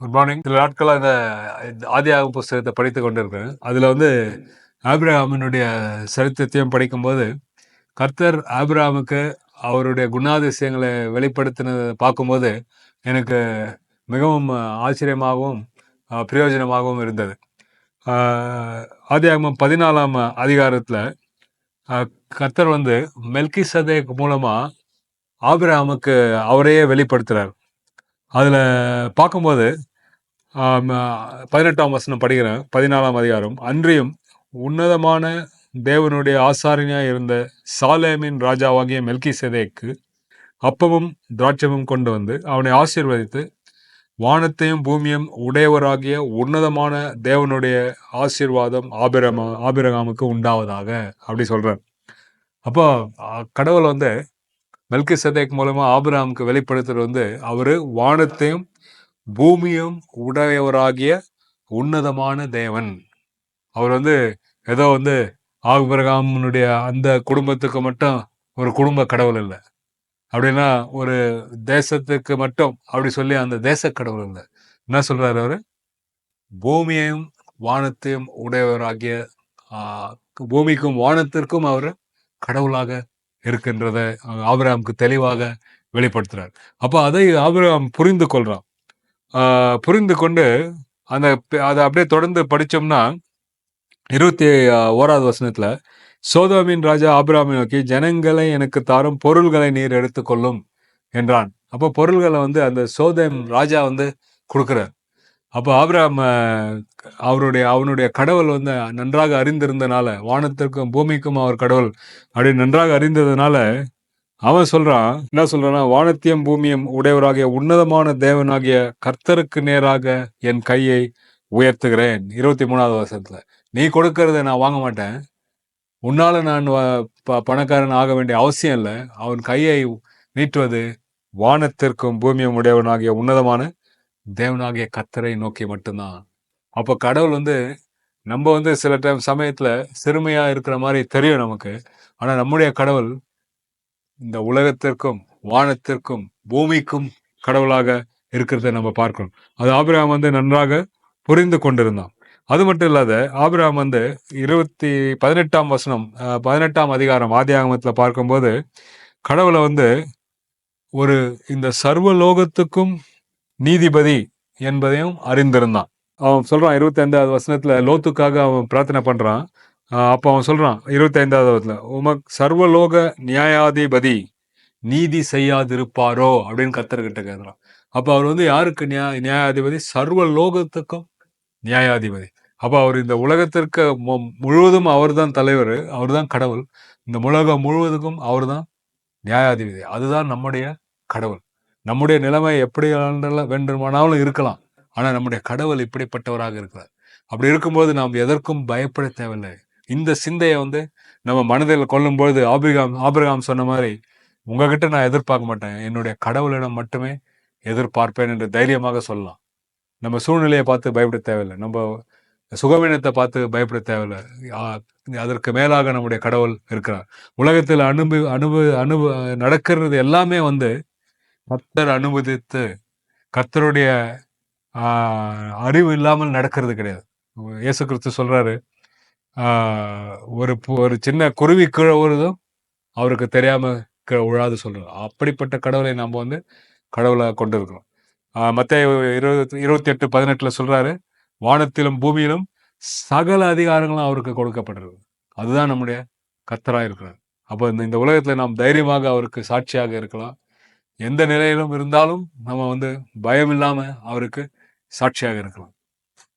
Good morning சில நாட்களாக இந்த ஆதியாக புஸ்தகத்தை படித்து கொண்டிருக்கிறேன். அதில் வந்து ஆபிரகாமினுடைய சரித்திரத்தையும் படிக்கும்போது கர்த்தர் ஆபிரஹாமுக்கு அவருடைய குணாதிசயங்களை வெளிப்படுத்தினதை பார்க்கும்போது எனக்கு மிகவும் ஆச்சரியமாகவும் பிரயோஜனமாகவும் இருந்தது. ஆதியாகமம் பதினாலாம் அதிகாரத்தில் கர்த்தர் வந்து மெல்கி சதேக் மூலமாக ஆபிரஹாமுக்கு அவரையே வெளிப்படுத்துகிறார் அதில் பார்க்கும்போது பதினெட்டாம் வசனம் படிக்கிறேன். பதினாலாம் அதிகாரம். அன்றியும் உன்னதமான தேவனுடைய ஆசாரியனாய் இருந்த சாலேமின் ராஜாவாகிய மெல்கி அப்பமும் திராட்சமும் கொண்டு வந்து அவனை ஆசீர்வதித்து வானத்தையும் பூமியும் உடையவராகிய உன்னதமான தேவனுடைய ஆசீர்வாதம் ஆபிரமா ஆபிரகாமுக்கு உண்டாவதாக. அப்படி சொல்கிறார் அப்போ கடவுள் வந்து மெல்கி சதேக் மூலமாக ஆபிரகாமுக்கு வெளிப்படுத்துறது வந்து அவர் வானத்தையும் பூமியும் உடையவராகிய உன்னதமான தேவன். அவர் வந்து ஏதோ வந்து ஆபிரகாமனுடைய அந்த குடும்பத்துக்கு மட்டும் ஒரு குடும்ப கடவுள் இல்லை. அப்படின்னா ஒரு தேசத்துக்கு மட்டும் அப்படி சொல்லி அந்த தேச கடவுள் இல்லை. என்ன சொல்றாரு அவரு? பூமியையும் வானத்தையும் உடையவராகிய பூமிக்கும் வானத்திற்கும் அவர் கடவுளாக இருக்கின்றத ஆபிரகாமுக்கு தெளிவாக வெளிப்படுத்துறார். அப்போ அதை ஆபிரகாம் புரிந்து கொள்றான். புரிந்து கொண்டு அந்த அதை அப்படியே தொடர்ந்து படிச்சோம்னா இருபத்தி ஓராவது வசனத்துல சோதோமின் ராஜா ஆபிரகாமை நோக்கி ஜனங்களை எனக்கு தாரும் பொருள்களை நீர் எடுத்துக்கொள்ளும் என்றான். அப்போ பொருள்களை வந்து அந்த சோதம் ராஜா வந்து கொடுக்குறார். அப்போ ஆபிரகாம் ஆஹ், அவருடைய அவனுடைய கடவுள் வந்து நன்றாக அறிந்திருந்தனால வானத்திற்கும் பூமிக்கும் அவர் கடவுள் அப்படி நன்றாக அறிந்ததுனால அவன் சொல்றான் என்ன சொல்றான்னா வானத்தியம் பூமியும் உடையவராகிய உன்னதமான தேவனாகிய கர்த்தருக்கு நேராக என் கையை உயர்த்துகிறேன். இருபத்தி மூணாவது வருஷத்துல நீ கொடுக்கறத நான் வாங்க மாட்டேன். உன்னால நான் வ- ப- பணக்காரன் ஆக வேண்டிய அவசியம் இல்லை. அவன் கையை நீட்டுவது வானத்திற்கும் பூமியும் உடையவனாகிய உன்னதமான தேவனாகிய கத்தரை நோக்கி மட்டும்தான். அப்போ கடவுள் வந்து நம்ம வந்து சில டைம் சமயத்தில் சிறுமையாக இருக்கிற மாதிரி தெரியும் நமக்கு. ஆனால் நம்முடைய கடவுள் இந்த உலகத்திற்கும் வானத்திற்கும் பூமிக்கும் கடவுளாக இருக்கிறத நம்ம பார்க்கிறோம் அது ஆபிரகாம் வந்து நன்றாக புரிந்து கொண்டிருந்தான். அது மட்டும் இல்லாத ஆபிரகாம் வந்து இருபத்தி பதினெட்டாம் வசனம் பதினெட்டாம் அதிகாரம் ஆதியாகமத்துல பார்க்கும்போது கடவுளை வந்து ஒரு இந்த சர்வலோகத்துக்கும் நீதிபதி என்பதையும் அறிந்திருந்தான். அவன் சொல்றான் இருபத்தி ஐந்தாவது வசனத்துல லோத்துக்காக அவன் பிரார்த்தனை பண்றான். அப்போ அவன் சொல்கிறான் இருபத்தைந்தாவது உமக் சர்வலோக நியாயாதிபதி நீதி செய்யாதிருப்பாரோ? அப்படின்னு கத்தர்கிட்ட கேட்குறான் அப்போ அவர் வந்து யாருக்கு நியா- நியாயாதிபதி? சர்வ லோகத்துக்கும் நியாயாதிபதி. அப்போ அவர் இந்த உலகத்திற்கு மு- முழுவதும் அவர்தான் தலைவர் அவர் தான் கடவுள். இந்த உலகம் முழுவதுக்கும் அவர் தான் நியாயாதிபதி. அதுதான் நம்முடைய கடவுள். நம்முடைய நிலைமை எப்படி வேண்டுமானாலும் இருக்கலாம். ஆனால் நம்முடைய கடவுள் இப்படிப்பட்டவராக இருக்கிறார். அப்படி இருக்கும்போது நாம் எதற்கும் பயப்பட தேவையில்லை. இந்த சிந்தையை வந்து நம்ம மனதில் கொள்ளும்பொழுது ஆபிரகாம் ஆபிரகாம் சொன்ன மாதிரி உங்ககிட்ட நான் எதிர்பார்க்க மாட்டேன். என்னுடைய கடவுளிடம் மட்டுமே எதிர்பார்ப்பேன் என்று தைரியமாக சொல்லலாம். நம்ம சூழ்நிலையை பார்த்து பயப்பட தேவையில்லை. நம்ம சுகவீனத்தை பார்த்து பயப்பட தேவையில்லை. அதற்கு மேலாக நம்முடைய கடவுள் இருக்கிறார். உலகத்தில் அனுபவி அனுபவ அனுப நடக்கிறது எல்லாமே வந்து கத்தர் அனுமதித்து கர்த்தருடைய அறிவு இல்லாமல் நடக்கிறது கிடையாது. இயேசு கிறிஸ்து சொல்றாரு ஒரு ஒரு சின்ன குருவி கீழே விழுதும் அவருக்கு தெரியாம கீழே விழாது சொல்கிறோம் அப்படிப்பட்ட கடவுளை நாம் வந்து கடவுளை கொண்டிருக்கிறோம். மற்ற இருபத்தி இருபத்தி எட்டு பதினெட்டுல சொல்றாரு வானத்திலும் பூமியிலும் சகல அதிகாரங்களும் அவருக்கு கொடுக்கப்பட்டிருக்கு. அதுதான் நம்முடைய கத்தராக இருக்கிறார். அப்போ இந்த இந்த உலகத்தில் நாம் தைரியமாக அவருக்கு சாட்சியாக இருக்கலாம். எந்த நிலையிலும் இருந்தாலும் நம்ம வந்து பயம் இல்லாமல் அவருக்கு சாட்சியாக இருக்கலாம்.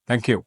தேங்க்யூ